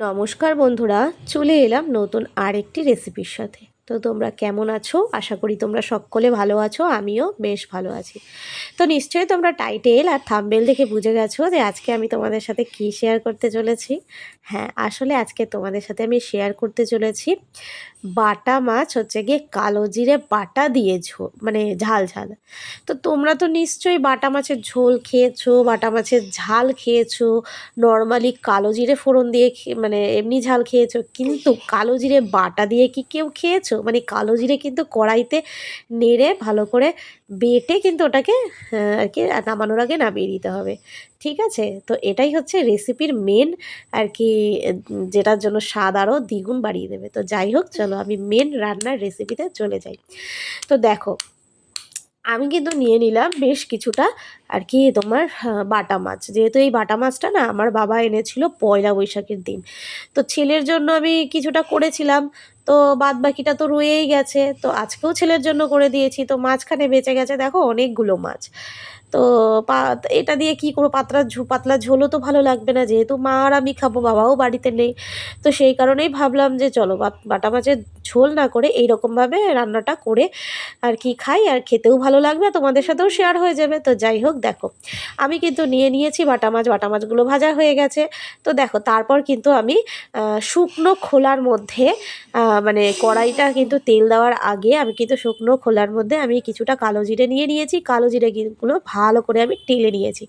নমস্কার বন্ধুরা, চলে এলাম নতুন আরেকটি রেসিপির সাথে। তো তোমরা কেমন আছো? আশা করি তোমরা সকলে ভালো আছো, আমিও বেশ ভালো আছি। তো নিশ্চয়ই তোমরা টাইটেল আর থাম্বেল দেখে বুঝে গেছো যে আজকে আমি তোমাদের সাথে কি শেয়ার করতে চলেছি। হ্যাঁ আসলে আজকে তোমাদের সাথে আমি শেয়ার করতে চলেছি বাটা মাছ হচ্ছে গিয়ে কালো জিরে বাটা দিয়ে ঝোল মানে ঝাল ঝাল। তো তোমরা তো নিশ্চয়ই বাটা মাছের ঝোল খেয়েছো, বাটা মাছের ঝাল খেয়েছো নর্মালি কালো জিরে ফোড়ন দিয়ে মানে এমনি ঝাল খেয়েছো, কিন্তু কালো জিরে বাটা দিয়ে কি কেউ খেয়েছো? মানে কালো জিরে কিন্তু কড়াইতে নেড়ে ভালো করে বেটে কিন্তু ওটাকে আর কি, নামানোর আগে নামিয়ে দিতে হবে। ঠিক আছে? তো এটাই হচ্ছে রেসিপির মেন আর কি, যেটার জন্য স্বাদ আরও দ্বিগুণ বাড়িয়ে দেবে। তো যাই হোক, চলো আমি মেন রান্নার রেসিপিতে চলে যাই। তো দেখো, আমি কিন্তু নিয়ে নিলাম বেশ কিছুটা আর কি তোমার বাটা মাছ। যেহেতু এই বাটা মাছটা না আমার বাবা এনেছিল পয়লা বৈশাখের দিন। তো ছেলের জন্য আমি কিছুটা করেছিলাম। তো বাদ বাকিটা তো রয়েই গেছে। তো আজকেও ছেলের জন্য করে দিয়েছি। তো মাঝখানে বেঁচে গেছে, দেখো অনেকগুলো মাছ। তো এটা দিয়ে কি করব? পাতলা ঝু, পাতলা ঝোলও তো ভালো লাগবে না। যেহেতু মা আর আমি খাব, বাবাও বাড়িতে নেই। তো সেই কারণেই ভাবলাম যে চলো বাটা মাছের ঝোল না করে এই রকমভাবে রান্নাটা করে আর কি খাই। আর খেতেও ভালো লাগবে তোমাদের সাথেও শেয়ার হয়ে যাবে। তো যাই হোক, দেখো। আমি কিন্তু নিয়ে নিয়েছি বাটা মাছ, বাটা মাছগুলো ভাজা হয়ে গেছে। তো দেখো, তারপর কিন্তু আমি শুকনো খোলার মধ্যে মানে কড়াইটা কিন্তু তেল দেওয়ার আগে আমি কিন্তু শুকনো খোলার মধ্যে আমি কিছুটা কালো জিরে নিয়ে নিয়েছি। কালো জিরেগুলো ভালো করে আমি টেলে নিয়েছি।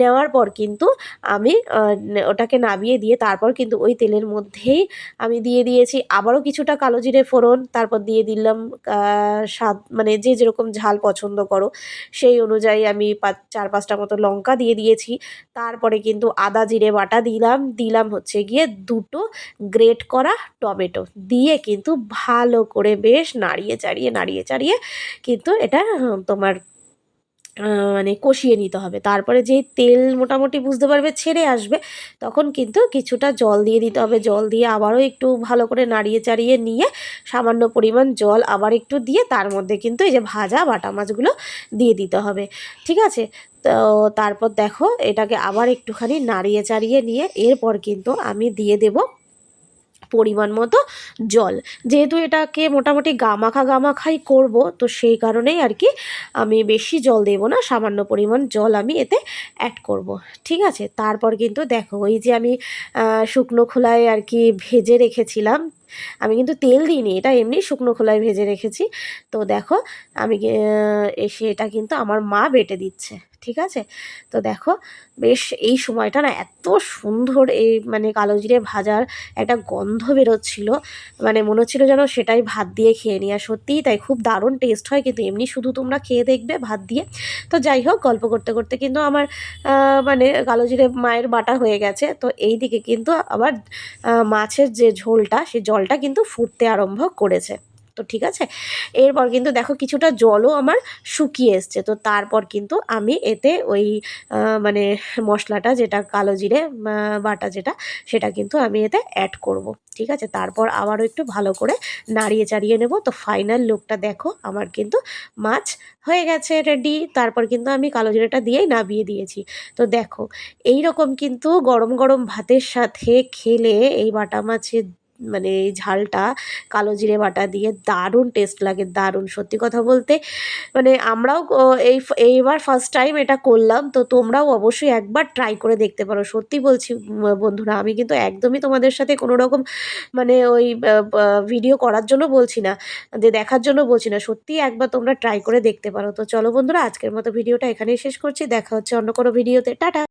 নেওয়ার পর কিন্তু আমি ওটাকে নামিয়ে দিয়ে তারপর কিন্তু ওই তেলের মধ্যেই আমি দিয়ে দিয়েছি। আবারও কিছুটা কালো জিরে ফোড়ন, তারপর দিয়ে দিলাম স্বাদ মানে যে যেরকম ঝাল পছন্দ করো, সেই অনুযায়ী আমি চার পাঁচটা মতো লঙ্কা দিয়ে দিয়েছি। তারপরে কিন্তু আদা জিরে বাটা দিলাম দিলাম হচ্ছে গিয়ে দুটো গ্রেট করা টমেটো। দিয়ে কিন্তু ভালো করে বেশ নাড়িয়ে, চাড়িয়ে নাড়িয়ে, চাড়িয়ে কিন্তু এটা তোমার মানে কষিয়ে নিতে হবে। তারপরে যেই তেল মোটামুটি বুঝতে পারবে ছেড়ে আসবে, তখন কিন্তু কিছুটা জল দিয়ে দিতে হবে। জল দিয়ে আবারও একটু ভালো করে নাড়িয়ে চাড়িয়ে নিয়ে সামান্য পরিমাণ জল আবার একটু দিয়ে তার মধ্যে কিন্তু এই যে ভাজা বাটা মাছগুলো দিয়ে দিতে হবে। ঠিক আছে? তো তারপর দেখো এটাকে আবার একটুখানি নাড়িয়ে চাড়িয়ে নিয়ে এরপর কিন্তু আমি দিয়ে দেবো পরিমাণ মতো জল। যেহেতু এটাকে মোটামুটি গামাখা গামাখাই করব, তো সেই কারণেই আর কি আমি বেশি জল দেব না, সামান্য পরিমাণ জল আমি এতে অ্যাড করব। ঠিক আছে? তারপর কিন্তু দেখো, ওই যে আমি শুকনো খোলায় আর কি ভেজে রেখেছিলাম। আমি কিন্তু তেল দিইনি, এটা এমনি শুকনো খোলায় ভেজে রেখেছি। তো দেখো, আমি এসে এটা কিন্তু আমার মা বেটে দিচ্ছে। ঠিক আছে? তো দেখো, বেশ এই সময়টা না এত সুন্দর এই মানে কালো জিরে ভাজার একটা গন্ধ বেরোচ্ছিল। মানে মনে হচ্ছিল যেন সেটাই ভাত দিয়ে খেয়ে নিই। আর সত্যিই তাই খুব দারুণ টেস্ট হয়। কিন্তু এমনি শুধু তোমরা খেয়ে দেখবে ভাত দিয়ে। তো যাই হোক, গল্প করতে করতে কিন্তু আমার মানে কালো জিরে মায়ের বাটা হয়ে গেছে। তো এই দিকে কিন্তু আবার মাছের যে ঝোলটা, সে জলটা কিন্তু ফুটতে আরম্ভ করেছে। তো ঠিক আছে? এরপর কিন্তু দেখো কিছুটা জলও আমার শুকিয়ে এসছে। তো তারপর কিন্তু আমি এতে ওই মানে মশলাটা যেটা কালো জিরে বাটা যেটা, সেটা কিন্তু আমি এতে অ্যাড করব। ঠিক আছে? তারপর আবারও একটু ভালো করে নাড়িয়ে চাড়িয়ে নেব। তো ফাইনাল লুকটা দেখো, আমার কিন্তু মাছ হয়ে গেছে রেডি তারপর কিন্তু আমি কালো জিরেটা দিয়েই নাবিয়ে দিয়েছি। তো দেখো এই রকম কিন্তু গরম গরম ভাতের সাথে খেলে এই বাটা মাছের মানে এই ঝালটা কালো জিরে বাটা দিয়ে দারুণ টেস্ট লাগে, দারুণ। সত্যি কথা বলতে মানে আমরাও এই এইবার ফার্স্ট টাইম এটা করলাম, তো তোমরাও অবশ্যই একবার ট্রাই করে দেখতে পারো। সত্যি বলছি বন্ধুরা, আমি কিন্তু একদমই তোমাদের সাথে কোনো রকম মানে ওই ভিডিও করার জন্য বলছি না যে দেখার জন্য বলছি না, সত্যি একবার তোমরা ট্রাই করে দেখতে পারো। তো চলো বন্ধুরা, আজকের মতো ভিডিওটা এখানেই শেষ করছি, দেখা হচ্ছে অন্য কোনো ভিডিওতে টাটা!